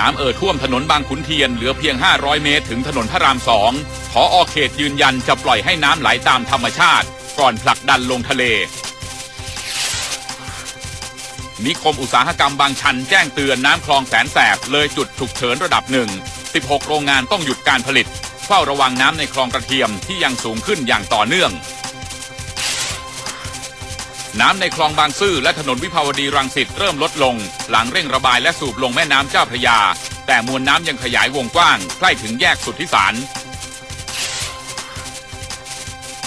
น้ำเอ่อท่วมถนนบางขุนเทียนเหลือเพียง 500 เมตรถึงถนนพระรามสองพออเขตยืนยันจะปล่อยให้น้ำไหลตามธรรมชาติ ก่อนผลักดันลงทะเล นิคมอุตสาหกรรมบางชันแจ้งเตือนน้ำคลองแสนแสบเลยจุดฉุกเฉินระดับหนึ่ง 16 โรงงานต้องหยุดการผลิต เฝ้าระวังน้ำในคลองกระเทียมที่ยังสูงขึ้นอย่างต่อเนื่อง น้ำในคลองบางซื่อและถนนวิภาวดีรังสิตเริ่มลดลง หลังเร่งระบายและสูบลงแม่น้ำเจ้าพระยา แต่มวลน้ำยังขยายวงกว้าง ใกล้ถึงแยกสุทธิสาร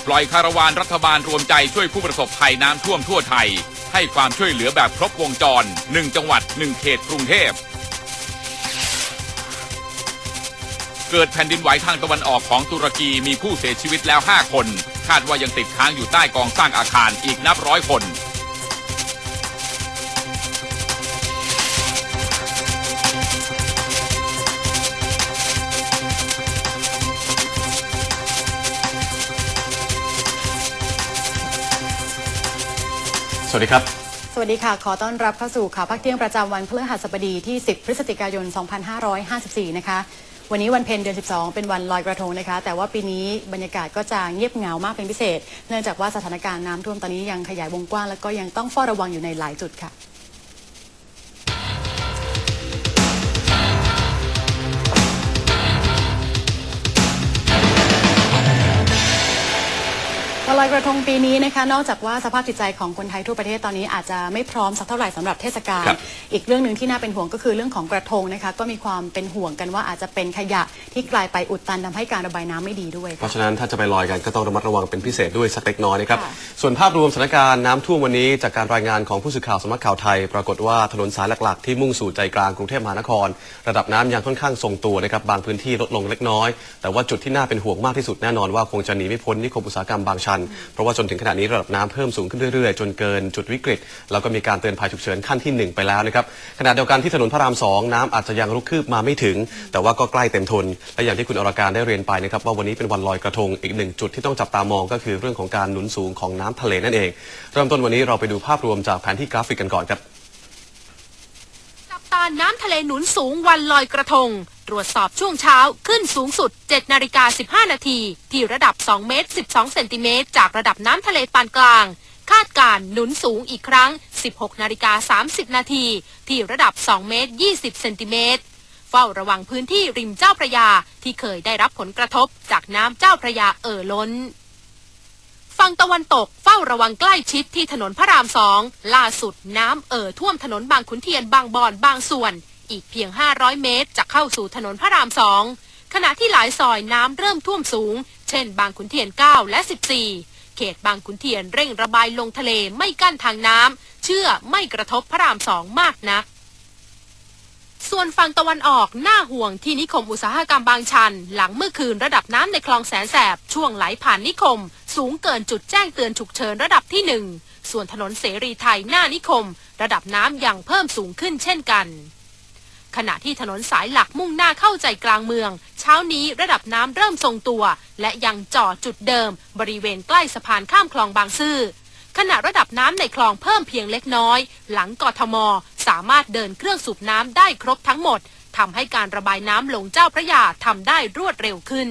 ปล่อยคาราวานรัฐบาลรวมใจช่วยผู้ประสบภัยน้ำท่วมทั่วไทย ให้ความช่วยเหลือแบบครบวงจร 1 จังหวัด 1 เขตกรุงเทพ เกิดแผ่นดินไหวทางตะวันออกของตุรกีมีผู้เสียชีวิตแล้ว 5 คน คาดว่ายังติดค้างอยู่ใต้กองสร้างอาคารอีกนับร้อยคน สวัสดีครับ สวัสดีค่ะ ขอต้อนรับเข้าสู่ข่าวพักเที่ยงประจำวันพฤหัสบดีที่ 10 พฤศจิกายน 2554 นะคะ วันนี้วันเพ็ญเดือน 12 เป็นวันลอยกระทงนะคะ แต่ว่าปีนี้บรรยากาศก็จะเงียบเหงามากเป็นพิเศษ เนื่องจากว่าสถานการณ์น้ำท่วมตอนนี้ยังขยายวงกว้าง แล้วก็ยังต้องเฝ้าระวังอยู่ในหลายจุดค่ะ ลอยกระทงปีนี้นะคะนอกจากว่าสภาพจิตใจของคนไทยทั่วประเทศตอนนี้อาจจะไม่พร้อมสักเท่าไหร่สำหรับเทศกาลครับอีกเรื่องหนึ่งที่น่าเป็นห่วงก็คือเรื่องของกระทงนะคะก็มีความเป็นห่วงกันว่าอาจจะเป็นขยะที่กลายไปอุดตันทำให้การระบายน้ำไม่ดีด้วย เพค่ะราะฉะนั้นถ้าจะไปลอยกันก็ต้องระมัดระวังเป็นพิเศษด้วยสักเล็กน้อยนะครับค่ะส่วนภาพรวมสถานการณ์น้ำท่วมวันนี้จากการรายงานของผู้สื่อข่าวสำนักข่าวไทย ปรากฏว่าถนนสายหลักๆที่มุ่งสู่ใจกลางกรุงเทพมหานคร ระดับน้ำยังค่อนข้างทรงตัวนะครับบางพื้นที่ลดลงเล็กน้อย แต่ว่าจุดที่น่าเป็นห่วงมากที่สุดแน่นอนว่าคงจะหนีไม่พ้นนิคมอุตสาหกรรมบางชันเพราะว่าจนถึงขณะนี้ระดับน้ำเพิ่มสูงขึ้นเรื่อยๆ จนเกินจุดวิกฤต แล้วก็มีการเตือนภัยฉุกเฉินขั้นที่หนึ่งไปแล้วนะครับขณะเดียวกันที่ถนนพระรามสองน้ำอาจจะยังรุกคืบมาไม่ถึง แต่ว่าก็ใกล้เต็มทน และอย่างที่คุณอรการได้เรียนไปนะครับว่าวันนี้เป็นวันลอยกระทงอีกหนึ่งจุดที่ต้องจับตามองก็คือเรื่องของการหนุนสูงของน้ำทะเลนั่นเอง เริ่มต้นวันนี้เราไปดูภาพรวมจากแผนที่กราฟิกกันก่อนครับ ตาน้ำทะเลหนุนสูงวันลอยกระทง ตรวจสอบช่วงเช้าขึ้นสูงสุด 7 นาฬิกา 15 นาที ที่ระดับ 2 เมตร 12 เซนติเมตร จากระดับน้ำทะเลปานกลาง คาดการหนุนสูงอีกครั้ง 16 นาฬิกา 30 นาที ที่ระดับ 2 เมตร 20 เซนติเมตรเฝ้าระวังพื้นที่ริมเจ้าพระยาที่เคยได้รับผลกระทบจากน้ำเจ้าพระยาเอ่อล้น ฝั่งตะวันตกเฝ้าระวังใกล้ชิดที่ถนนพระรามสองล่าสุดน้ำเอ่อท่วมถนนบางขุนเทียนบางบอนบางส่วน อีกเพียง 500 เมตร จะเข้าสู่ถนนพระรามสองขณะที่หลายซอยน้ำเริ่มท่วมสูง เช่น บางขุนเทียน 9 และ 14 เขตบางขุนเทียนเร่งระบายลงทะเลไม่กั้นทางน้ำเชื่อไม่กระทบพระรามสองมากนัก ส่วนฝั่งตะวันออกน่าห่วงที่นิคมอุตสาหกรรมบางชัน หลังเมื่อคืนระดับน้ำในคลองแสนแสบ ช่วงไหลผ่านนิคม สูงเกินจุดแจ้งเตือนฉุกเฉินระดับที่หนึ่งส่วนถนนเสรีไทยหน้านิคม ระดับน้ำยังเพิ่มสูงขึ้นเช่นกัน ขณะที่ถนนสายหลักมุ่งหน้าเข้าใจกลางเมือง เช้านี้ระดับน้ำเริ่มทรงตัว และยังจ่อจุดเดิม บริเวณใกล้สะพานข้ามคลองบางซื่อ ขณะระดับน้ำในคลองเพิ่มเพียงเล็กน้อย หลังกทม สามารถเดินเครื่องสูบน้ำได้ครบทั้งหมดทำให้การระบายน้ำลงเจ้าพระยาทำได้รวดเร็วขึ้น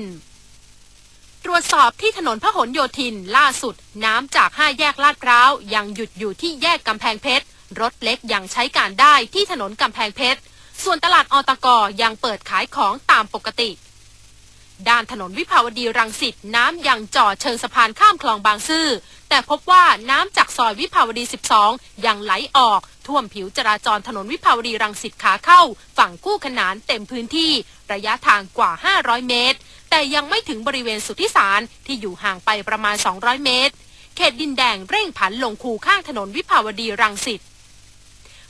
ตรวจสอบที่ถนนพหลโยธินล่าสุด น้ำจากห้าแยกลาดพร้าวยังหยุดอยู่ที่แยกกำแพงเพชรรถเล็กยังใช้การได้ที่ถนนกำแพงเพชรส่วนตลาดอตกยังเปิดขายของตามปกติ ด้านถนนวิภาวดีรังสิตน้ำยังจ่อเชิงสะพานข้ามคลองบางซื่อ แต่พบว่าน้ำจากซอยวิภาวดี 12 ยังไหลออก ท่วมผิวจราจรถนนวิภาวดีรังสิตขาเข้า ฝั่งคู่ขนานเต็มพื้นที่ ระยะทางกว่า 500 เมตร แต่ยังไม่ถึงบริเวณสุทธิสารที่อยู่ห่างไปประมาณ 200 เมตร เขตดินแดงเร่งผันลงคูข้างถนนวิภาวดีรังสิต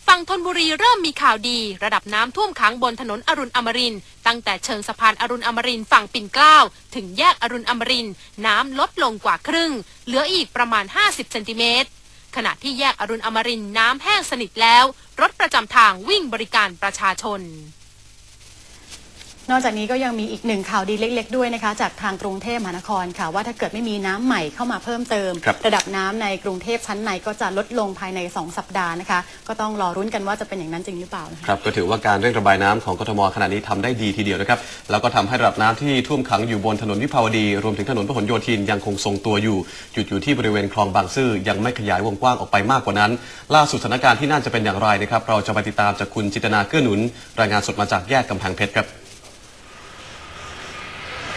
ฝั่งธนบุรีเริ่มมีข่าวดี ระดับน้ำท่วมขังบนถนนอรุณอมรินตั้งแต่เชิงสะพานอรุณอมรินฝั่งปิ่นเกล้าถึงแยกอรุณอมรินน้ำลดลงกว่าครึ่ง เหลืออีกประมาณ 50เซนติเมตรขณะที่แยกอรุณอมรินน้ำแห้งสนิทแล้ว รถประจำทางวิ่งบริการประชาชน นอกจากนี้ก็ยังมีอีกหนึ่งข่าวดีเล็ก ๆ ด้วยนะคะ จากทางกรุงเทพมหานครค่ะ ว่าถ้าเกิดไม่มีน้ำใหม่เข้ามาเพิ่มเติมครับระดับน้ำในกรุงเทพชั้นในก็จะลดลงภายใน 2 สัปดาห์นะคะ ก็ต้องรอรุ้นกันว่าจะเป็นอย่างนั้นจริงหรือเปล่านะคะครับก็ถือว่าการเร่งระบายน้ำของกทมขณะนี้ทำได้ดีทีเดียวนะครับแล้วก็ทำให้ระดับน้ำที่ท่วมขังอยู่บนถนนวิภาวดี รวมถึงถนนพหลโยธินยังคงทรงตัวอยู่หยุดอยู่ที่บริเวณคลองบางซื่อยังไม่ขยายวงกว้างออกไปมากกว่านั้น ล่าสุดสถานการณ์ที่น่าจะเป็นอย่างไรนะครับเราจะไปติดตามจากคุณจิตนาเกื้อหนุน รายงานสดมาจากแยกกำแพงเพชรครับ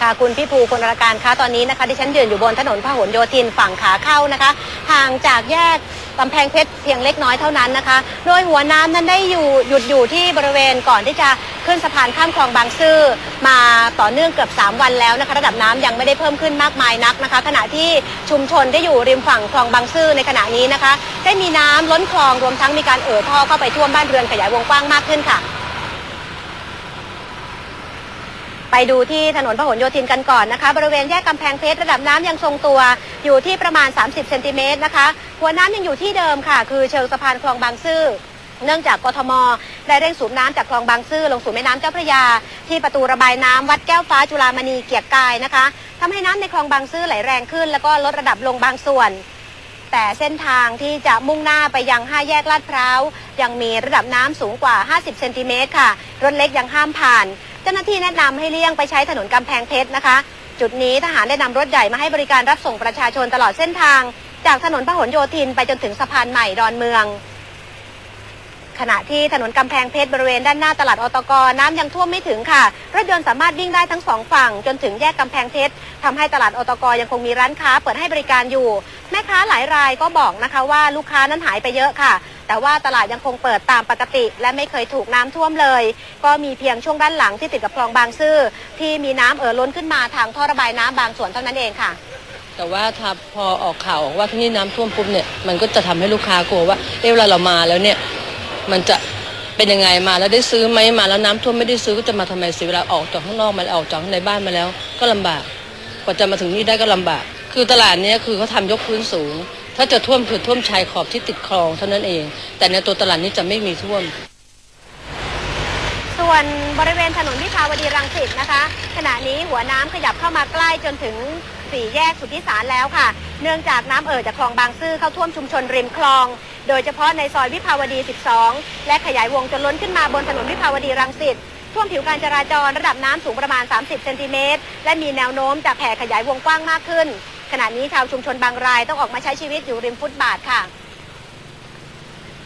ค่ะคุณพี่ภูคนราการคะตอนนี้นะคะที่ฉันยืนอยู่บนถนนพหลโยธินฝั่งขาเข้านะคะห่างจากแยกกำแพงเพชรเพียงเล็กน้อยเท่านั้นนะคะ โดยหัวน้ำนั้นได้อยู่หยุดอยู่ที่บริเวณก่อนที่จะขึ้นสะพานข้ามคลองบางซื่อมาต่อเนื่องเกือบ 3 วันแล้วนะคะ ระดับน้ำยังไม่ได้เพิ่มขึ้นมากมายนักนะคะ ขณะที่ชุมชนที่อยู่ริมฝั่งคลองบางซื่อในขณะนี้นะคะ ได้มีน้ำล้นคลองรวมทั้งมีการเอ่อท่อเข้าไปท่วมบ้านเรือนขยายวงกว้างมากขึ้นค่ะ ไปดูที่ถนนพหลโยธินกันก่อนนะคะ บริเวณแยกกำแพงเพชรระดับน้ำยังทรงตัวอยู่ที่ประมาณ 30 เซนติเมตรนะคะ หัวน้ำยังอยู่ที่เดิมค่ะ คือเชิงสะพานคลองบางซื่อเนื่องจากกทม ได้เร่งสูบน้ำจากคลองบางซื่อลงสู่แม่น้ำเจ้าพระยา ที่ประตูระบายน้ำวัดแก้วฟ้าจุฬามณีเกียรติกายนะคะทำให้น้ำในคลองบางซื่อไหลแรงขึ้น แล้วก็ลดระดับลงบางส่วน แต่เส้นทางที่จะมุ่งหน้าไปยัง5แยกลาดพร้าวยังมีระดับน้ำสูงกว่า 50 เซนติเมตรค่ะ รถเล็กยังห้ามผ่าน เจ้าหน้าที่แนะนำให้เลี่ยงไปใช้ถนนกำแพงเพชรนะคะ จุดนี้ทหารได้นำรถใหญ่มาให้บริการรับส่งประชาชนตลอดเส้นทาง จากถนนพหลโยธินไปจนถึงสะพานใหม่ดอนเมือง ขณะที่ถนนกำแพงเพชรบริเวณด้านหน้าตลาดอตกน้ำยังท่วมไม่ถึงค่ะ รถยนต์สามารถวิ่งได้ทั้งสองฝั่ง จนถึงแยกกำแพงเพชรทำให้ตลาดอตกยังคงมีร้านค้าเปิดให้บริการอยู่ แม่ค้าหลายรายก็บอกนะคะว่าลูกค้านั้นหายไปเยอะค่ะ แต่ว่าตลาดยังคงเปิดตามปกติ และไม่เคยถูกน้ำท่วมเลย ก็มีเพียงช่วงด้านหลังที่ติดกับคลองบางซื่อที่มีน้ำเอ่อล้นขึ้นมาทางท่อระบายน้ำบางส่วนเท่านั้นเองค่ะแต่ว่าถ้าพอออกข่าวว่าที่นี่น้ำท่วมปุ๊บเนี่ยมันก็จะทำให้ลูกค้ากลัวว่าเอะเวลาเรามาแล้วเนี่ย มันจะเป็นยังไงมาแล้วได้ซื้อไหมมาแล้วน้ำท่วมไม่ได้ซื้อก็จะมาทำไมเสียเวลาออกจากข้างนอกมาออกจากข้างในบ้านมาแล้ว ก็ลำบากกว่าจะมาถึงนี่ได้ก็ลำบาก คือตลาดนี้คือเขาทำยกพื้นสูง ถ้าจะท่วมคือท่วมชายขอบที่ติดคลองเท่านั้นเอง แต่ในตัวตลาดนี้จะไม่มีท่วม ส่วนบริเวณถนนวิภาวดีรังสิตนะคะ ขณะนี้หัวน้ำขยับเข้ามาใกล้จนถึงสี่แยกสุทธิสารแล้วค่ะ เนื่องจากน้ำเอ่อจากคลองบางซื่อเข้าท่วมชุมชนริมคลอง โดยเฉพาะในซอยวิภาวดี 12 และขยายวงจนล้นขึ้นมาบนถนนวิภาวดีรังสิตท่วมผิวการจราจรระดับน้ำสูงประมาณ 30 เซนติเมตร และมีแนวโน้มจะแผ่ขยายวงกว้างมากขึ้น ขณะนี้ชาวชุมชนบางรายต้องออกมาใช้ชีวิตอยู่ริมฟุตบาทค่ะ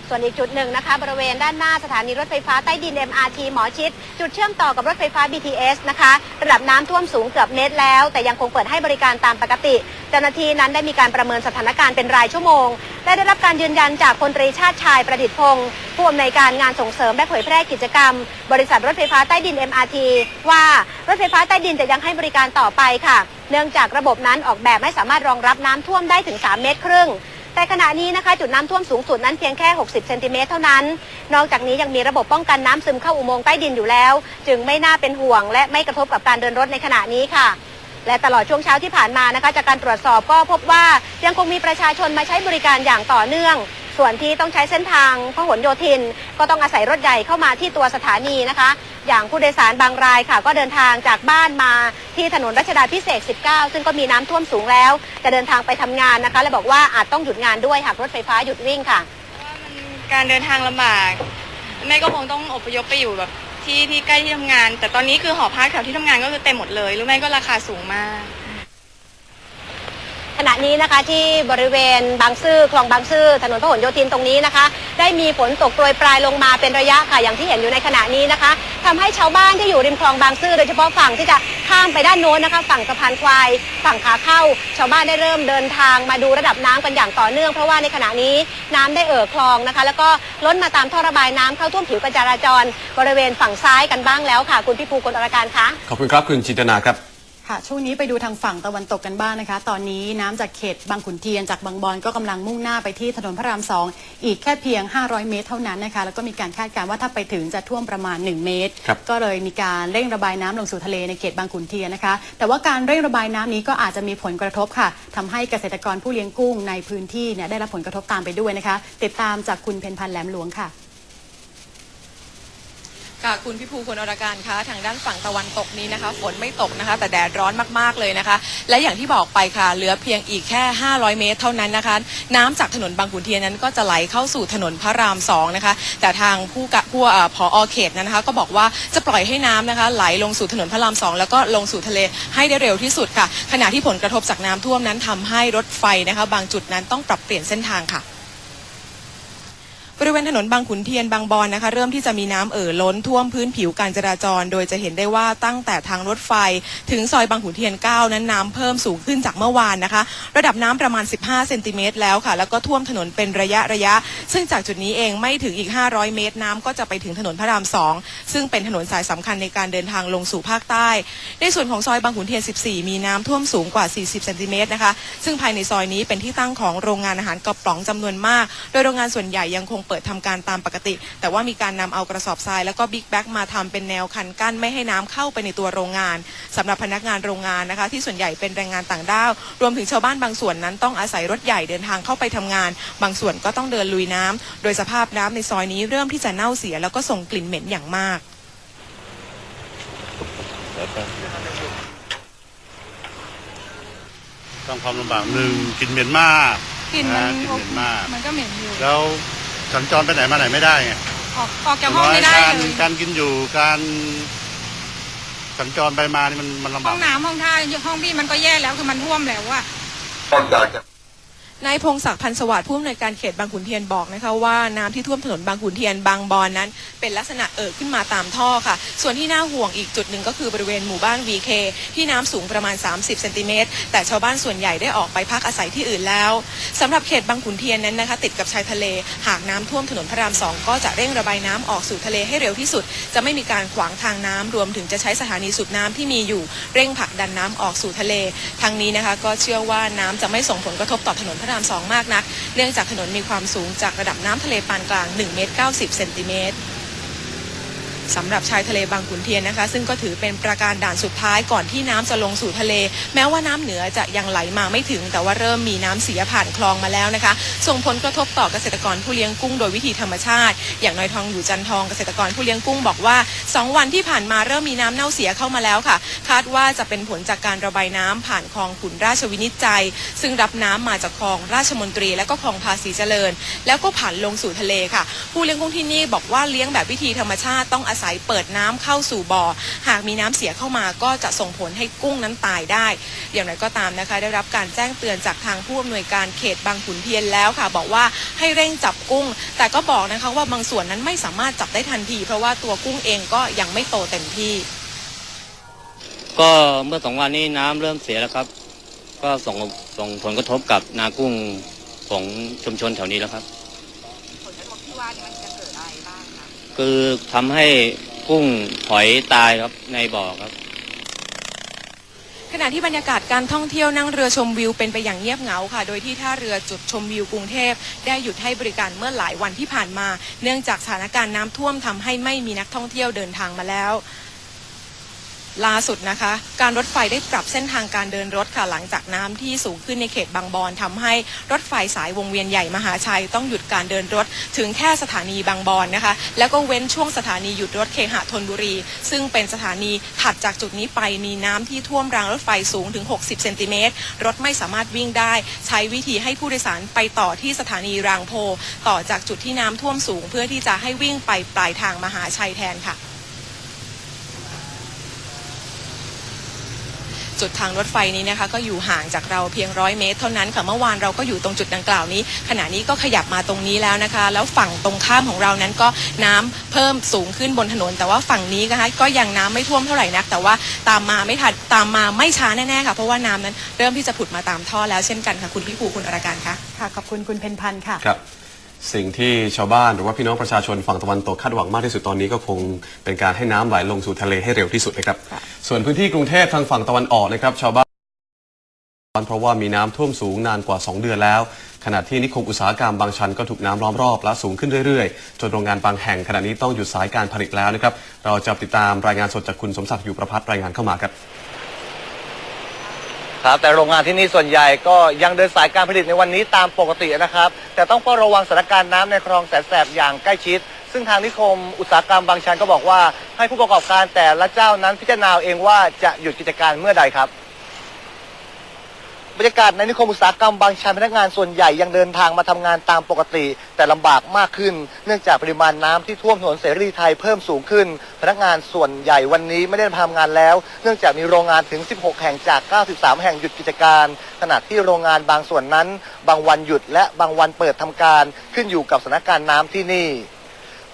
ส่วนอีกจุดหนึ่งนะคะ บริเวณด้านหน้าสถานีรถไฟฟ้าใต้ดิน MRT หมอชิด จุดเชื่อมต่อกับรถไฟฟ้า BTS นะคะ ระดับน้ำท่วมสูงเกือบเมตรแล้ว แต่ยังคงเปิดให้บริการตามปกติ เจ้าหน้าที่นั้นได้มีการประเมินสถานการณ์เป็นรายชั่วโมง และได้รับการยืนยันจากพลตรีชาติชายประดิษฐ์พงศ์ผู้อำนวยการงานส่งเสริมและเผยแพร่กิจกรรม บริษัทรถไฟฟ้าใต้ดิน MRT ว่ารถไฟฟ้าใต้ดินจะยังให้บริการต่อไปค่ะ เนื่องจากระบบนั้นออกแบบไม่สามารถรองรับน้ำท่วมได้ถึง 3 เมตรครึ่ง แต่ขณะนี้นะคะ จุดน้ำท่วมสูงสุดนั้นเพียงแค่ 60 เซนติเมตรเท่านั้น นอกจากนี้ยังมีระบบป้องกันน้ำซึมเข้าอุโมงค์ใต้ดินอยู่แล้ว จึงไม่น่าเป็นห่วง และไม่กระทบกับการเดินรถในขณะนี้ค่ะ และตลอดช่วงเช้าที่ผ่านมานะคะ จากการตรวจสอบก็พบว่ายังคงมีประชาชนมาใช้บริการอย่างต่อเนื่อง ส่วนที่ต้องใช้เส้นทางพหลโยธิน ก็ต้องอาศัยรถใหญ่เข้ามาที่ตัวสถานีนะคะ อย่างผู้โดยสารบางรายค่ะ ก็เดินทางจากบ้านมาที่ถนนรัชดาพิเศษ 19 ซึ่งก็มีน้ำท่วมสูงแล้ว จะเดินทางไปทำงานนะคะ และบอกว่าอาจต้องหยุดงานด้วยหากรถไฟฟ้าหยุดวิ่งค่ะการเดินทางลำบากแม่ก็คงต้องอพยพไปอยู่แบบที่ที่ใกล้ที่ทำงาน แต่ตอนนี้คือหอพักแถวที่ทำงานก็คือเต็มหมดเลยรือไม่ก็ราคาสูงมาก ขณะนี้นะคะที่บริเวณบางซื่อคลองบางซื่อถนนพหลโยธินตรงนี้นะคะ ได้มีฝนตกโปรยปลายลงมาเป็นระยะค่ะอย่างที่เห็นอยู่ในขณะนี้นะคะทำให้ชาวบ้านที่อยู่ริมคลองบางซื่อโดยเฉพาะฝั่งที่จะข้ามไปด้านโน้นนะคะ ฝั่งสะพานควาย ฝั่งขาเข้า ชาวบ้านได้เริ่มเดินทางมาดูระดับน้ำกันอย่างต่อเนื่องเพราะว่าในขณะนี้น้ำได้เอ่อคลองนะคะ แล้วก็ล้นมาตามท่อระบายน้ำเข้าท่วมผิวการจราจร บริเวณฝั่งซ้ายกันบ้างแล้วค่ะ คุณพี่ภูคนอรการคะขอบคุณครับคุณจิตนาครับ ค่ะช่วงนี้ไปดูทางฝั่งตะวันตกกันบ้างนะคะ ตอนนี้น้ำจากเขตบางขุนเทียนจากบางบอนก็กำลังมุ่งหน้าไปที่ถนนพระรามสองอีกแค่เพียง 500 เมตรเท่านั้นนะคะแล้วก็มีการคาดการณ์ว่าถ้าไปถึงจะท่วมประมาณ 1 เมตรครับก็เลยมีการเร่งระบายน้ำลงสู่ทะเลในเขตบางขุนเทียนนะคะ แต่ว่าการเร่งระบายน้ำนี้ก็อาจจะมีผลกระทบค่ะทำให้เกษตรกรผู้เลี้ยงกุ้งในพื้นที่เนี่ยได้รับผลกระทบตามไปด้วยนะคะ ติดตามจากคุณเพนพันธ์แหลมหลวงค่ะ ค่ะคุณพิภูคุณอรการคะทางด้านฝั่งตะวันตกนี้นะคะ ฝนไม่ตกนะคะ แต่แดดร้อนมากๆเลยนะคะ และอย่างที่บอกไปค่ะ เหลือเพียงอีกแค่ 500 เมตรเท่านั้นนะคะ น้ำจากถนนบางขุนเทียนนั้นก็จะไหลเข้าสู่ถนนพระรามสองนะคะ แต่ทางผู้กะผู้เอ่อผอเขตนั้นนะคะ ก็บอกว่าจะปล่อยให้น้ำนะคะ ไหลลงสู่ถนนพระรามสองแล้วก็ลงสู่ทะเลให้ได้เร็วที่สุดค่ะ ขณะที่ผลกระทบจากน้ำท่วมนั้นทำให้รถไฟนะคะ บางจุดนั้นต้องปรับเปลี่ยนเส้นทางค่ะ บริเวณถนนบางขุนเทียนบางบอนนะคะ เริ่มที่จะมีน้ำเอ่อล้นท่วมพื้นผิวการจราจร โดยจะเห็นได้ว่าตั้งแต่ทางรถไฟ ถึงซอยบางขุนเทียน 9 นั้นน้ำเพิ่มสูงขึ้นจากเมื่อวานนะคะ ระดับน้ำประมาณ 15 เซนติเมตรแล้วค่ะ แล้วก็ท่วมถนนเป็นระยะระยะ ซึ่งจากจุดนี้เองไม่ถึงอีก 500 เมตรน้ำก็จะไปถึงถนนพระราม 2 ซึ่งเป็นถนนสายสำคัญในการเดินทางลงสู่ภาคใต้ ในส่วนของซอยบางขุนเทียน 14 มีน้ำท่วมสูงกว่า 40 เซนติเมตรนะคะ ซึ่งภายในซอยนี้เป็นที่ตั้งของโรงงานอาหารกระป๋องจำนวนมาก โดยโรงงานส่วนใหญ่ยังคงเปิดทำการตามปกติ แต่ว่ามีการนำเอากระสอบทราย แล้วก็บิ๊กแบ็กมาทำเป็นแนวคันกั้นไม่ให้น้ำเข้าไปในตัวโรงงานสำหรับพนักงานโรงงานนะคะ ที่ส่วนใหญ่เป็นแรงงานต่างด้าวรวมถึงชาวบ้านบางส่วนนั้นต้องอาศัยรถใหญ่เดินทางเข้าไปทำงาน บางส่วนก็ต้องเดินลุยน้ำโดยสภาพน้ำในซอยนี้เริ่มที่จะเน่าเสีย แล้วก็ส่งกลิ่นเหม็นอย่างมากต้องความลำบากหนึ่งกลินเหม็นมากกลิ่นมันนะกลินเหม็นมากมันก็เหม็นอยู่แล้ว สัญจรไปไหนมาไหนไม่ได้ไงออกออกจากห้องไม่ได้การเลยการกินอยู่การสัญจรไปมานี่มันมันลำห้บาอกงน้ำห้องท่าห้องพี่มันก็แย่แล้วคือมันท่วมแล้วอะนา นายพงศักดิ์พันธ์สวัสดิ์ผู้อำนวยการเขตบางขุนเทียนบอกนะคะว่าน้ำที่ท่วมถนนบางขุนเทียนบางบอนนั้น เป็นลักษณะเอ่อขึ้นมาตามท่อค่ะ ส่วนที่น่าห่วงอีกจุดหนึ่งก็คือบริเวณหมู่บ้าน VK ที่น้ำสูงประมาณ 30เซนติเมตรแต่ชาวบ้านส่วนใหญ่ได้ออกไปพักอาศัยที่อื่นแล้วสำหรับเขตบางขุนเทียนนั้นนะคะ ติดกับชายทะเล หากน้ำท่วมถนนพระรามสองก็จะเร่งระบายน้ำออกสู่ทะเลให้เร็วที่สุด จะไม่มีการขวางทางน้ำรวมถึงจะใช้สถานีสูบน้ำที่มีอยู่ เร่งผลักดันน้ำออกสู่ทะเลทางนี้นะคะ ก็เชื่อว่าน้ำจะไม่ส่งผลกระทบต่อถนนพระรามสองมากนัก เนื่องจากถนนมีความสูงจากระดับน้ำทะเลปานกลาง 1 เมตร 90 เซนติเมตร สำหรับชายทะเลบางขุนเทียนนะคะ ซึ่งก็ถือเป็นประการด่านสุดท้ายก่อนที่น้ำจะลงสู่ทะเล แม้ว่าน้ำเหนือจะยังไหลมาไม่ถึง แต่ว่าเริ่มมีน้ำเสียผ่านคลองมาแล้วนะคะ ส่งผลกระทบต่อเกษตรกรผู้เลี้ยงกุ้งโดยวิธีธรรมชาติ อย่างนายทองอยู่จันทองเกษตรกรผู้เลี้ยงกุ้งบอกว่า 2 วันที่ผ่านมาเริ่มมีน้ำเน่าเสียเข้ามาแล้วค่ะ คาดว่าจะเป็นผลจากการระบายน้ำผ่านคลองขุนราชวินิจจัยซึ่งรับน้ำมาจากคลองราชมนตรี และก็คลองภาษีเจริญ แล้วก็ผ่านลงสู่ทะเลค่ะ ผู้เลี้ยงกุ้งที่นี่บอกว่าเลี้ยงแบบวิธีธรรมชาติต้องอาศัยเปิดน้ำเข้าสู่บ่อ หากมีน้ำเสียเข้ามาก็จะส่งผลให้กุ้งนั้นตายได้ อย่างไรก็ตามนะคะ ได้รับการแจ้งเตือนจากทางผู้อำนวยการเขตบางขุนเทียนแล้วค่ะ บอกว่าให้เร่งจับกุ้ง แต่ก็บอกนะคะว่าบางส่วนนั้นไม่สามารถจับได้ทันที เพราะว่าตัวกุ้งเองก็ยังไม่โตเต็มที่ ก็เมื่อสองวันนี้น้ำเริ่มเสียแล้วครับ ก็ส่งส่งผลกระทบกับนากุ้งของชุมชนแถวนี้แล้วครับผลกระทบที่ว่านี่มัน คือทำให้กุ้งหอยตายครับในบ่อครับ ขณะที่บรรยากาศการท่องเที่ยวนั่งเรือชมวิวเป็นไปอย่างเงียบเหงาค่ะ โดยที่ท่าเรือจุดชมวิวกรุงเทพได้หยุดให้บริการเมื่อหลายวันที่ผ่านมา เนื่องจากสถานการณ์น้ำท่วมทำให้ไม่มีนักท่องเที่ยวเดินทางมาแล้ว ล่าสุดนะคะ การรถไฟได้ปรับเส้นทางการเดินรถค่ะหลังจากน้ำที่สูงขึ้นในเขตบางบอนทำให้รถไฟสายวงเวียนใหญ่มหาชัย ต้องหยุดการเดินรถถึงแค่สถานีบางบอนนะคะ แล้วก็เว้นช่วงสถานีหยุดรถเคหะธนบุรี ซึ่งเป็นสถานีถัดจากจุดนี้ไปมีน้ำที่ท่วมรางรถไฟสูงถึง 60 เซนติเมตร รถไม่สามารถวิ่งได้ ใช้วิธีให้ผู้โดยสารไปต่อที่สถานีรางโพ ต่อจากจุดที่น้ำท่วมสูง เพื่อที่จะให้วิ่งไปปลายทางมหาชัยแทนค่ะ จุดทางรถไฟนี้นะคะ ก็อยู่ห่างจากเราเพียงร้อยเมตร เท่านั้นค่ะเมื่อวานเราก็อยู่ตรงจุดดังกล่าวนี้ ขณะนี้ก็ขยับมาตรงนี้แล้วนะคะ แล้วฝั่งตรงข้ามของเรานั้นก็น้ำเพิ่มสูงขึ้นบนถนน แต่ว่าฝั่งนี้นะคะก็ยังน้ำไม่ท่วมเท่าไหร่นัก แต่ว่าตามมาไม่ทันตามมาไม่ช้าแน่ๆค่ะเพราะว่าน้ำนั้นเริ่มที่จะผุดมาตามท่อแล้วเช่นกันค่ะคุณพี่ภูคุณอรการคะค่ะขอบคุณคุณเพนพันธ์ค่ะครับ สิ่งที่ชาวบ้านหรือว่าพี่น้องประชาชนฝั่งตะวันตกคาดหวังมากที่สุดตอนนี้ก็คงเป็นการให้น้ำไหลลงสู่ทะเลให้เร็วที่สุดนะครับ ส่วนพื้นที่กรุงเทพทางฝั่งตะวันออกนะครับ ชาวบ้านเพราะว่ามีน้ำท่วมสูงนานกว่า 2 เดือนแล้ว ขณะที่นิคมอุตสาหกรรมบางชันก็ถูกน้ำล้อมรอบและสูงขึ้นเรื่อยๆ จนโรงงานบางแห่งขณะนี้ต้องหยุดสายการผลิตแล้วนะครับ เราจะติดตามรายงานสดจากคุณสมศักดิ์อยู่ประพัฒน์รายงานเข้ามาครับ ครับแต่โรงงานที่นี่ส่วนใหญ่ก็ยังเดินสายการผลิตในวันนี้ตามปกตินะครับ แต่ต้องเฝ้าระวังสถานการณ์น้ำในคลองแสนแสบอย่างใกล้ชิด ซึ่งทางนิคมอุตสาหกรรมบางชันก็บอกว่า ให้ผู้ประกอบการแต่ละเจ้านั้นพิจารณาเอาเองว่าจะหยุดกิจการเมื่อใดครับ บรรยากาศในนิคมอุตสาหกรรมบางชันพนักงานส่วนใหญ่ยังเดินทางมาทำงานตามปกติ แต่ลำบากมากขึ้น เนื่องจากปริมาณน้ำที่ท่วมถนนเสรีไทยเพิ่มสูงขึ้น พนักงานส่วนใหญ่วันนี้ไม่ได้มาทำงานแล้ว เนื่องจากมีโรงงานถึง 16 แห่งจาก 93 แห่งหยุดกิจการ ขณะที่โรงงานบางส่วนนั้น บางวันหยุดและบางวันเปิดทำการ ขึ้นอยู่กับสถานการณ์น้ำที่นี่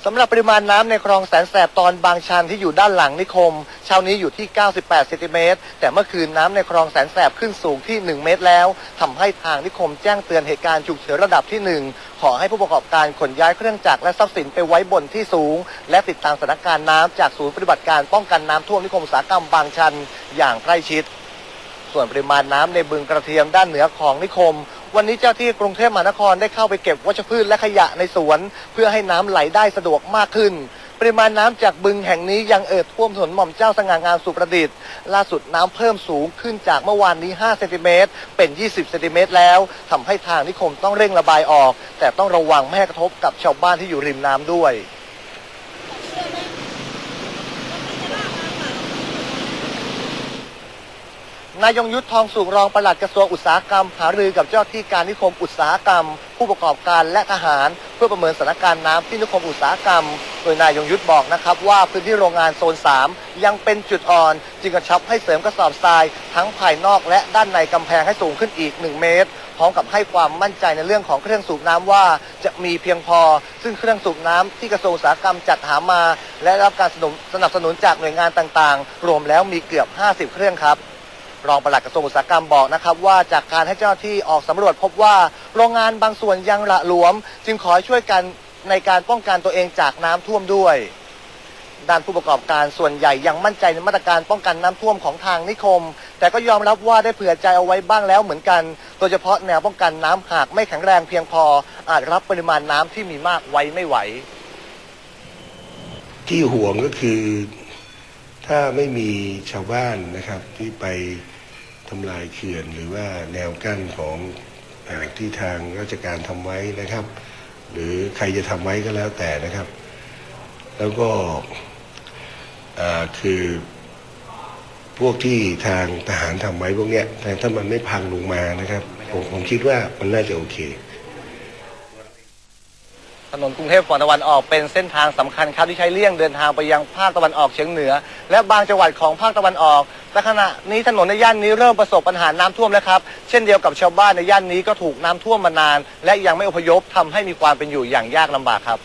สำหรับปริมาณน้ำในคลองแสนแสบตอนบางชันที่อยู่ด้านหลังนิคม เช้านี้อยู่ที่ 98เซนติเมตร แต่เมื่อคืนน้ำในคลองแสนแสบขึ้นสูงที่ 1 เมตรแล้วทำให้ทางนิคมแจ้งเตือนเหตุการณ์ฉุกเฉินระดับที่ 1 ขอให้ผู้ประกอบการขนย้ายเครื่องจักรและทรัพย์สินไปไว้บนที่สูง และติดตามสถานการณ์น้ำจากศูนย์ปฏิบัติการป้องกันน้ำท่วมนิคมอุตสาหกรรมบางชันอย่างใกล้ชิด ส่วนปริมาณน้ำในบึงกระเทียมด้านเหนือของนิคม วันนี้เจ้าที่กรุงเทพมหานครได้เข้าไปเก็บวัชพืชและขยะในสวน เพื่อให้น้ำไหลได้สะดวกมากขึ้น ปริมาณน้ำจากบึงแห่งนี้ยังเอ่อท่วมถนนหม่อมเจ้าสง่างามสุประดิษฐ์ล่าสุดน้ำเพิ่มสูงขึ้นจากเมื่อวานนี้ 5 เซนติเมตรเป็น 20 เซนติเมตรแล้วทำให้ทางนิคมต้องเร่งระบายออก แต่ต้องระวังไม่ให้กระทบกับชาวบ้านที่อยู่ริมน้ำด้วย นายยงยุทธทองสุกรองปลัดกระทรวงอุตสาหกรรม หารือกับเจ้าที่การนิคมอุตสาหกรรม ผู้ประกอบการและทหาร เพื่อประเมินสถานการณ์น้ำที่นิคมอุตสาหกรรม โดยนายยงยุทธบอกนะครับว่าพื้นที่โรงงานโซน 3 ยังเป็นจุดอ่อน จึงกระชับให้เสริมกระสอบทราย ทั้งภายนอกและด้านในกำแพงให้สูงขึ้นอีก 1 เมตรพร้อมกับให้ความมั่นใจในเรื่องของเครื่องสูบน้ำว่าจะมีเพียงพอ ซึ่งเครื่องสูบน้ำที่กระทรวงอุตสาหกรรมจัดหามา และรับการสนับสนุนสนับสนุนจากหน่วยงานต่างๆ รวมแล้วมีเกือบ 50 เครื่องครับ รองปลัดกระทรวงอุตสาหกรรมบอกนะครับว่าจากการให้เจ้าหน้าที่ออกสำรวจพบว่าโรงงานบางส่วนยังละหลวม จึงขอให้ช่วยกันในการป้องกันตัวเองจากน้ำท่วมด้วย ด้านผู้ประกอบการส่วนใหญ่ยังมั่นใจในมาตรการป้องกันน้ำท่วมของทางนิคม แต่ก็ยอมรับว่าได้เผื่อใจเอาไว้บ้างแล้วเหมือนกัน โดยเฉพาะแนวป้องกันน้ำหากไม่แข็งแรงเพียงพอ อาจรับปริมาณน้ำที่มีมากไว้ไม่ไหว ที่ห่วงก็คือถ้าไม่มีชาวบ้านนะครับที่ไป ทำลายเขื่อนหรือว่าแนวกั้นของอที่ทางราชการทำไว้นะครับ หรือใครจะทำไว้ก็แล้วแต่นะครับ แล้วก็คือพวกที่ทางทหารทำไว้พวกเนี้ยแต่ถ้ามันไม่พังลงมานะครับ ผมผมคิดว่ามันน่าจะโอเค ถนนกรุงเทพฝั่งตะวันออกเป็นเส้นทางสำคัญครับที่ใช้เลี่ยงเดินทางไปยังภาคตะวันออกเฉียงเหนือ และบางจังหวัดของภาคตะวันออกแต่ขณะนี้ถนนในย่านนี้เริ่มประสบปัญหาน้ำท่วมแล้วครับ เช่นเดียวกับชาวบ้านในย่านนี้ก็ถูกน้ำท่วมมานาน และยังไม่อพยพทำให้มีความเป็นอยู่อย่างยากลำบากครับ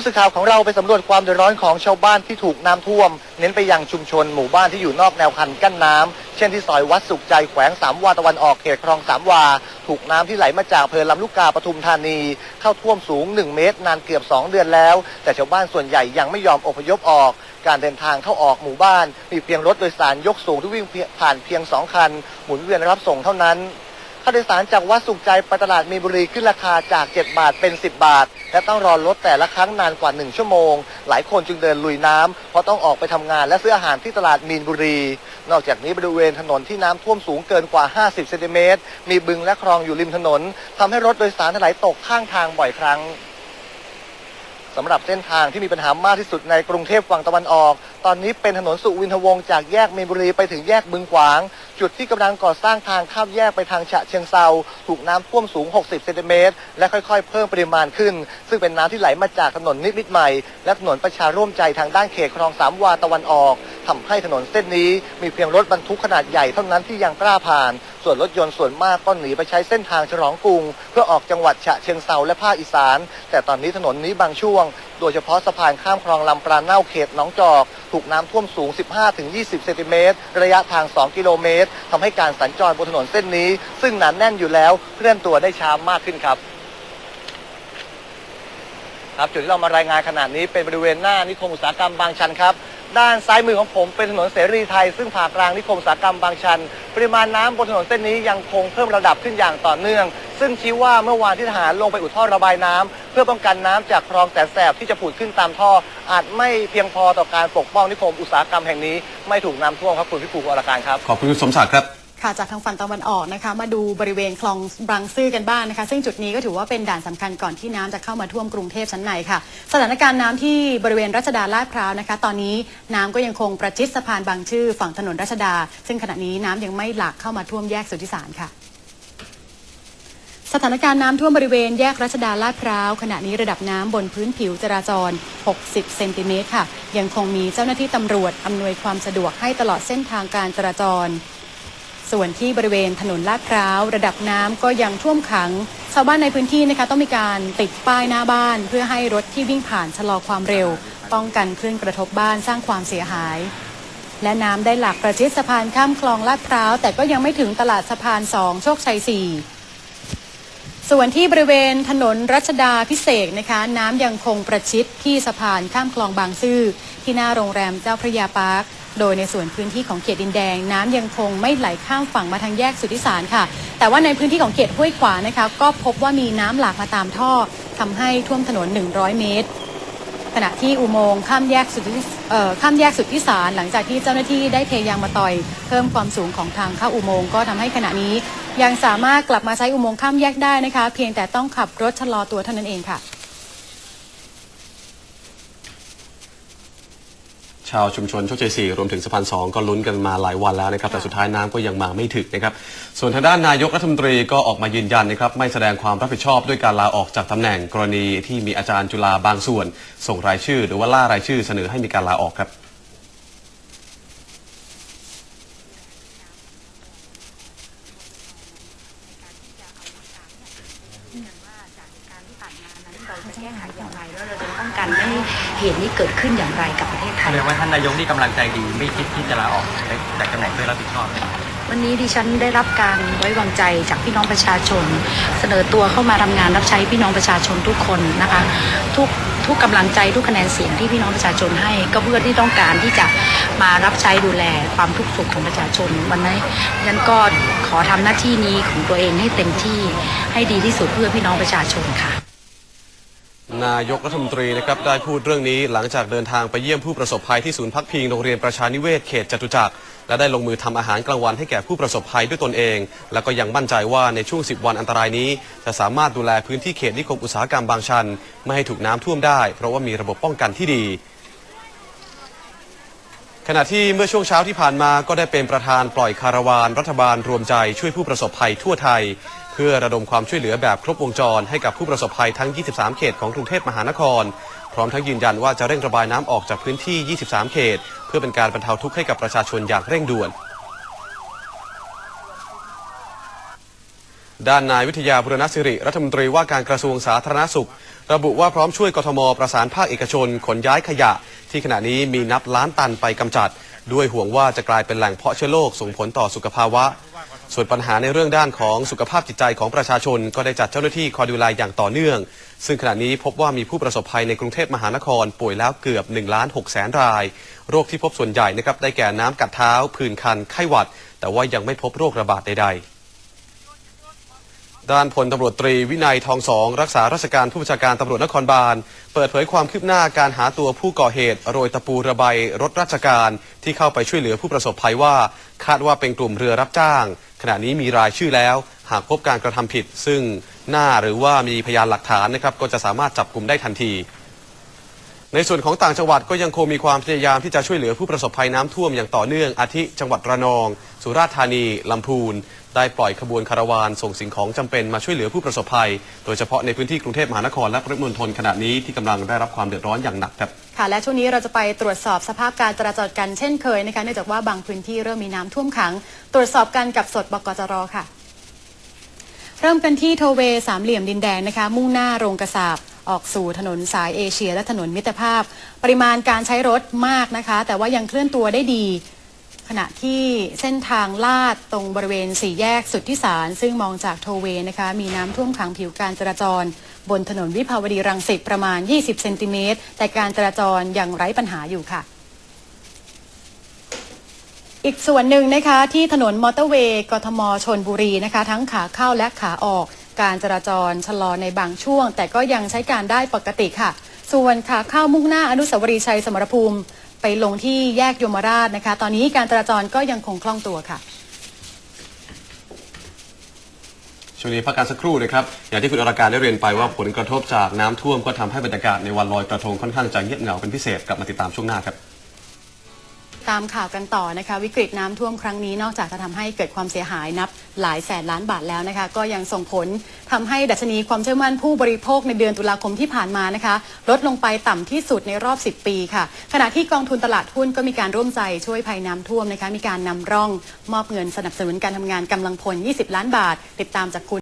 ผู้สื่อข่าวของเราไปสำรวจความเดือดร้อนของชาวบ้านที่ถูกน้ำท่วม เน้นไปยังชุมชนหมู่บ้านที่อยู่นอกแนวคันกั้นน้ำเช่นที่ซอยวัดสุขใจแขวงสามวาตะวันออกเขตคลองสามวา ถูกน้ำที่ไหลมาจากอำเพลินลำลูกกาปทุมธานี เข้าท่วมสูง 1 เมตร นานเกือบ 2 เดือนแล้ว แต่ชาวบ้านส่วนใหญ่ยังไม่ยอมอพยพออก การเดินทางเข้าออกหมู่บ้าน มีเพียงรถโดยสารยกสูงที่วิ่งผ่านเพียง2คัน หมุนเวียนรับส่งเท่านั้นาโดยสารจากวัดสุขใจไปตลาดมีนบุรีขึ้นราคาจาก 7 บาทเป็น 10 บาท และต้องรอรถแต่ละครั้งนานกว่า 1 ชั่วโมง หลายคนจึงเดินลุยน้ำเพราะต้องออกไปทำงานและซื้ออาหารที่ตลาดมีนบุรี นอกจากนี้บริเวณถนนที่น้ำท่วมสูงเกินกว่า 50 เซนติเมตร มีบึงและคลองอยู่ริมถนนทำให้รถโดยสารถลายตกข้างทางบ่อยครั้งสำหรับเส้นทางที่มีปัญหามากที่สุดในกรุงเทพฝั่งตะวันออก ตอนนี้เป็นถนนสุวินทวงศ์จากแยกมีนบุรีไปถึงแยกบึงขวาง จุดที่กำลังก่อสร้างทางข้ามแยกไปทางฉะเชิงเซาถูกน้ำท่วมสูง 60 เซนติเมตร และค่อยๆ เพิ่มปริมาณขึ้น ซึ่งเป็นน้ำที่ไหลมาจากถนนนิมิตใหม่ และถนนประชาร่วมใจทางด้านเขตคลองสามวาตะวันออกทำให้ถนนเส้นนี้มีเพียงรถบรรทุกขนาดใหญ่เท่านั้นที่ยังกล้าผ่าน ส่วนรถยนต์ส่วนมากก็หนีไปใช้เส้นทางฉลองกรุง เพื่อออกจังหวัดฉะเชิงเซาและภาคอีสาน แต่ตอนนี้ถนนนี้บางช่วง โดยเฉพาะสะพานข้ามคลองลำปราเน่าเขตหนองจอก ถูกน้ำท่วมสูง 15-20 เซนติเมตรระยะทาง 2 กิโลเมตรทำให้การสัญจรบนถนนเส้นนี้ ซึ่งหนาแน่นอยู่แล้วเคลื่อนตัวได้ช้ามากขึ้นครับครับจุดที่เรามารายงานขนาดนี้เป็นบริเวณหน้านิคมอุตสาหกรรมบางชันครับ ด้านซ้ายมือของผมเป็นถนนเสรีไทย ซึ่งผ่ากลางนิคมอุตสาหกรรมบางชัน ปริมาณน้ำบนถนนเส้นนี้ยังคงเพิ่มระดับขึ้นอย่างต่อเนื่อง ซึ่งชี้ว่าเมื่อวานที่ทหารลงไปอุดท่อระบายน้ำเพื่อป้องกันน้ำจากคลองแสนแสบที่จะผุดขึ้นตามท่อ อาจไม่เพียงพอต่อการปกป้องนิคมอุตสาหกรรมแห่งนี้ ไม่ถูกน้ำท่วมครับคุณพิภูมิอรการครับ ขอบคุณคุณสมศักดิ์ครับ ค่ะจากทางฝั่งตะวันออกนะคะ มาดูบริเวณคลองบางซื่อกันบ้างนะคะ ซึ่งจุดนี้ก็ถือว่าเป็นด่านสำคัญก่อนที่น้ำจะเข้ามาท่วมกรุงเทพชั้นในค่ะ สถานการณ์น้ำที่บริเวณรัชดาลาดพร้าวนะคะ ตอนนี้น้ำก็ยังคงประชิดสะพานบางชื่อ ฝั่งถนนรัชดา ซึ่งขณะนี้น้ำยังไม่หลากเข้ามาท่วมแยกสุทธิสารค่ะสถานการณ์น้ำท่วมบริเวณแยกรัชดาลาดพร้าว ขณะนี้ระดับน้ำบนพื้นผิวจราจร 60 เซนติเมตรค่ะ ยังคงมีเจ้าหน้าที่ตำรวจอำนวยความสะดวกให้ตลอดเส้นทางการจราจร ส่วนที่บริเวณถนนลาดพร้าว ระดับน้ำก็ยังท่วมขัง ชาวบ้านในพื้นที่นะคะต้องมีการติดป้ายหน้าบ้าน เพื่อให้รถที่วิ่งผ่านชะลอความเร็ว ป้องกันคลื่นกระทบบ้านสร้างความเสียหาย และน้ำได้หลากประชิดสะพานข้ามคลองลาดพร้าว แต่ก็ยังไม่ถึงตลาดสะพานสองโชคชัยสี่ส่วนที่บริเวณถนนรัชดาพิเศษนะคะ น้ำยังคงประชิดที่สะพานข้ามคลองบางซื่อที่หน้าโรงแรมเจ้าพระยาปาร์ค โดยในส่วนพื้นที่ของเขตดินแดง น้ำยังคงไม่ไหลข้ามฝั่งมาทางแยกสุทธิสารค่ะ แต่ว่าในพื้นที่ของเขตห้วยขวานะคะ ก็พบว่ามีน้ำหลากมาตามท่อทำให้ท่วมถนน 100 เมตร ขณะที่อุโมงค์ข้ามแยกสุดที่เอ่อข้ามแยกสุดที่สารหลังจากที่เจ้าหน้าที่ได้เทยางมาต่อย เพิ่มความสูงของทางเข้าอุโมงค์ก็ทำให้ขณะนี้ ยังสามารถกลับมาใช้อุโมงค์ข้ามแยกได้นะคะ เพียงแต่ต้องขับรถชะลอตัวเท่านั้นเองค่ะ ชาวชุมชนโชคชัยสี่รวมถึงสะพานสองก็ลุ้นกันมาหลายวันแล้วนะครับ แต่สุดท้ายน้ำก็ยังมาไม่ถึงนะครับ ส่วนทางด้านนายกรัฐมนตรีก็ออกมายืนยันนะครับ ไม่แสดงความรับผิดชอบด้วยการลาออกจากตำแหน่งกรณีที่มีอาจารย์จุฬาบางส่วน ส่งรายชื่อ หรือว่าล่ารายชื่อเสนอให้มีการลาออกครับ เราจะแก้ไขอย่างไรแล้วเราจะป้องกันไม่ให้เหตุนี้เกิดขึ้นอย่างไรกับประเทศไท แส ย ดงว่าท่านนาย กำลังใจดีไม่คิดที่จะลาออกจากตำแหน่งเพื่อรับผิดชอบ วันนี้ดิฉันได้รับการไว้วางใจจากพี่น้องประชาชน เสนอตัวเข้ามาทำงานรับใช้พี่น้องประชาชนทุกคนนะคะทุกทุกกำลังใจทุกคะแนนเสียงที่พี่น้องประชาชนให้ ก็เพื่อที่ต้องการที่จะมารับใช้ดูแลความทุกข์สุขของประชาชน วันนี้ดิฉันก็ขอทำหน้าที่นี้ของตัวเองให้เต็มที่ให้ดีที่สุดเพื่อพี่น้องประชาชนค่ะ นายกรัฐมนตรีนะครับได้พูดเรื่องนี้หลังจากเดินทางไปเยี่ยมผู้ประสบภัยที่ศูนย์พักพิงโรงเรียนประชานิเวศเขตจตุจักรและได้ลงมือทำอาหารกลางวันให้แก่ผู้ประสบภัยด้วยตนเอง แล้วก็ยังมั่นใจว่าในช่วง 10 วันอันตรายนี้ จะสามารถดูแลพื้นที่เขตนิคมอุตสาหกรรมบางชัน ไม่ให้ถูกน้ำท่วมได้ เพราะว่ามีระบบป้องกันที่ดีขณะที่เมื่อช่วงเช้าที่ผ่านมาก็ได้เป็นประธานปล่อยคาราวานรัฐบาลรวมใจช่วยผู้ประสบภัยทั่วไทย พื่อระดมความช่วยเหลือแบบครบวงจรให้กับผู้ประสบภัยทั้ง 23 เขตของกรุงเทพมหานคร พร้อมทั้งยืนยันว่าจะเร่งระบายน้ำออกจากพื้นที่ 23 เขต เพื่อเป็นการบรรเทาทุกข์ให้กับประชาชนอย่างเร่งด่วนด้านนายวิทยาบุรณศิริ รัฐมนตรีว่าการกระทรวงสาธารณสุข ระบุว่าพร้อมช่วยกทมประสานภาคเอกชน ขนย้ายขยะ ที่ขณะนี้มีนับล้านตันไปกำจัด ด้วยห่วงว่าจะกลายเป็นแหล่งเพาะเชื้อโรคส่งผลต่อสุขภาวะ ส่วนปัญหาในเรื่องด้านของสุขภาพจิตใจของประชาชน ก็ได้จัดเจ้าหน้าที่คอยดูแลอย่างต่อเนื่อง ซึ่งขณะนี้พบว่ามีผู้ประสบภัยในกรุงเทพมหานคร ป่วยแล้วเกือบ1ล้าน6แสนราย โรคที่พบส่วนใหญ่นะครับได้แก่น้ำกัดเท้า ผื่นคันไข้หวัด แต่ว่ายังไม่พบโรคระบาดใดๆ ด้านพลตำรวจตรีวินัยทองสองรักษาราชการผู้บัญชาการตำรวจนครบาล เปิดเผยความคืบหน้าการหาตัวผู้ก่อเหตุโรยตะปูระบายรถราชการที่เข้าไปช่วยเหลือผู้ประสบภัยว่า คาดว่าเป็นกลุ่มเรือรับจ้าง ขณะนี้มีรายชื่อแล้ว หากพบการกระทำผิด ซึ่งหน้าหรือว่ามีพยานหลักฐานนะครับก็จะสามารถจับกลุ่มได้ทันที ในส่วนของต่างจังหวัดก็ยังคงมีความพยายามที่จะช่วยเหลือผู้ประสบภัยน้ำท่วมอย่างต่อเนื่องอาทิจังหวัดระนอง สุราษฎร์ธานีลำพูน ได้ปล่อยขบวนคาราวานส่งสิ่งของจำเป็นมาช่วยเหลือผู้ประสบภัย โดยเฉพาะในพื้นที่กรุงเทพมหานครและปริมณฑลขณะนี้ที่กำลังได้รับความเดือดร้อนอย่างหนักครับค่ะและช่วงนี้เราจะไปตรวจสอบสภาพการจราจรกันเช่นเคยนะคะเนื่องจากว่าบางพื้นที่เริ่มมีน้ำท่วมขัง ตรวจสอบกันกับสดบกจรค่ะ เริ่มกันที่โทเวสามเหลี่ยมดินแดงนะคะ มุ่งหน้าโรงกระสาบ ออกสู่ถนนสายเอเชีย และถนนมิตรภาพ ปริมาณการใช้รถมากนะคะ แต่ว่ายังเคลื่อนตัวได้ดีขณะที่เส้นทางลาดตรงบริเวณสี่แยกสุดที่สารซึ่งมองจากโทเวย์นะคะ มีน้ำท่วมขังผิวการจราจร บนถนนวิภาวดีรังสิตประมาณ 20 เซนติเมตร แต่การจราจรยังไร้ปัญหาอยู่ค่ะ อีกส่วนหนึ่งนะคะที่ถนนมอเตอร์เวย์กทมชนบุรีนะคะ ทั้งขาเข้าและขาออก การจราจรชะลอในบางช่วง แต่ก็ยังใช้การได้ปกติค่ะ ส่วนขาเข้ามุ่งหน้าอนุสาวรีย์ชัยสมรภูมิ ไปลงที่แยกยมราชนะคะ ตอนนี้การจราจรก็ยังคงคล่องตัวค่ะช่วงนี้พักการสักครู่นะครับ อย่างที่คุณอารการได้เรียนไปว่าผลกระทบจากน้ำท่วมก็ทำให้บรรยากาศในวันลอยกระทงค่อนข้างจะเงียบเหงาเป็นพิเศษกลับมาติดตามช่วงหน้าครับ ตามข่าวกันต่อนะคะ วิกฤตน้ำท่วมครั้งนี้นอกจากจะทำให้เกิดความเสียหายนับหลายแสนล้านบาทแล้วนะคะ ก็ยังส่งผลทำให้ดัชนีความเชื่อมั่นผู้บริโภคในเดือนตุลาคมที่ผ่านมานะคะ ลดลงไปต่ำที่สุดในรอบ 10 ปีค่ะ ขณะที่กองทุนตลาดหุ้นก็มีการร่วมใจช่วยภัยน้ำท่วมนะคะ มีการนำร่องมอบเงินสนับสนุนการทำงานกำลังพล 20 ล้านบาท ติดตามจากคุณ